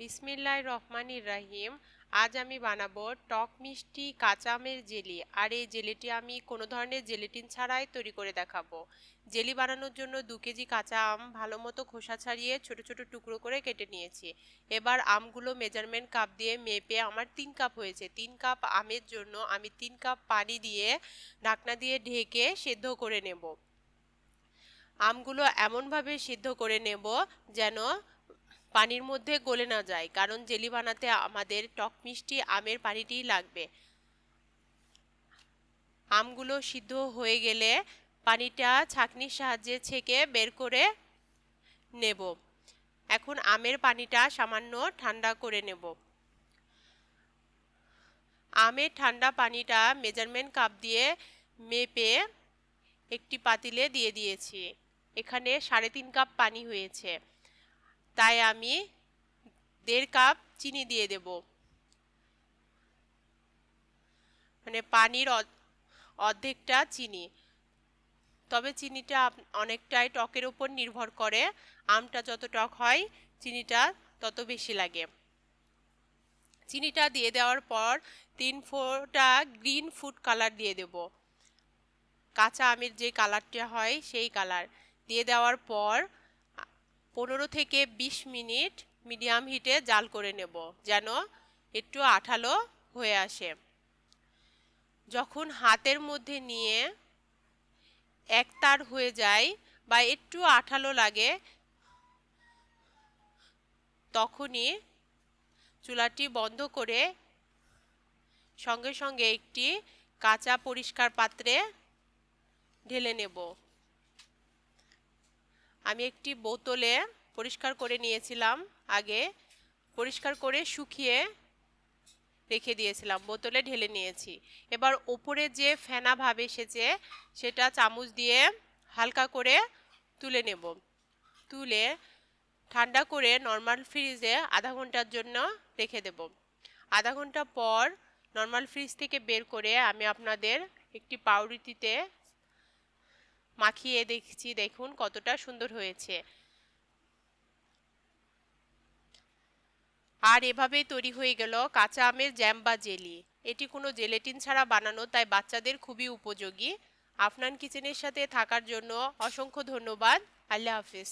বিসমিল্লাহ রহমানির রাহিম। আজ আমি বানাবো টক মিষ্টি কাঁচা আমের জেলি। আর এই জেলিটি আমি কোনো ধরনের জেলিটিন ছাড়াই তৈরি করে দেখাবো। জেলি বানানোর জন্য দু কেজি কাঁচা আম ভালো মতো খোসা ছাড়িয়ে ছোট ছোট টুকরো করে কেটে নিয়েছি। এবার আমগুলো মেজারমেন্ট কাপ দিয়ে মেপে আমার তিন কাপ হয়েছে। তিন কাপ আমের জন্য আমি তিন কাপ পানি দিয়ে ঢাকনা দিয়ে ঢেকে সেদ্ধ করে নেব। আমগুলো এমনভাবে সিদ্ধ করে নেব যেন পানির মধ্যে গলে না যায়, কারণ জেলি বানাতে আমাদের টক মিষ্টি আমের পানিটিই লাগবে। আমগুলো সিদ্ধ হয়ে গেলে পানিটা ছাঁকনির সাহায্যে ছেঁকে বের করে নেব। এখন আমের পানিটা সামান্য ঠান্ডা করে নেব। আমের ঠান্ডা পানিটা মেজারমেন্ট কাপ দিয়ে মেপে একটি পাতিলে দিয়ে দিয়েছি। এখানে সাড়ে তিন কাপ পানি হয়েছে। তাই আমি দেড় কাপ চিনি দিয়ে দেব। মানে পানির অর্ধেকটা চিনি। তবে চিনিটা অনেকটাই টকের ওপর নির্ভর করে আমটা যত টক হয়, চিনিটা তত বেশি লাগে। চিনিটা দিয়ে দেওয়ার পর তিন ফোটা গ্রিন ফুড কালার দিয়ে দেব। কাঁচা আমের যে কালারটা হয়, সেই কালার। দিয়ে দেওয়ার পর পনেরো থেকে ২০ মিনিট মিডিয়াম হিটে জাল করে নেব, যেন একটু আঠালো হয়ে আসে। যখন হাতের মধ্যে নিয়ে একতার হয়ে যায় বা একটু আঠালো লাগে, তখনই চুলাটি বন্ধ করে সঙ্গে সঙ্গে একটি কাঁচা পরিষ্কার পাত্রে ঢেলে নেব। আমি একটি বোতলে পরিষ্কার করে নিয়েছিলাম, আগে পরিষ্কার করে শুকিয়ে রেখে দিয়েছিলাম, বোতলে ঢেলে নিয়েছি। এবার ওপরে যে ফেনা ভাব এসেছে, সেটা চামচ দিয়ে হালকা করে তুলে নেব। তুলে ঠান্ডা করে নর্মাল ফ্রিজে আধা ঘণ্টার জন্য রেখে দেব। আধা ঘণ্টা পর নর্মাল ফ্রিজ থেকে বের করে আমি আপনাদের একটি পাউরুটিতে মাখিয়ে দেখছি, দেখুন কতটা সুন্দর হয়েছে। আর এভাবেই তৈরি হয়ে গেল কাঁচা আমের জ্যাম বা জেলি। এটি কোনো জেলেটিন ছাড়া বানানো, তাই বাচ্চাদের খুবই উপযোগী। আফনান কিচেনের সাথে থাকার জন্য অসংখ্য ধন্যবাদ। আল্লাহ হাফিজ।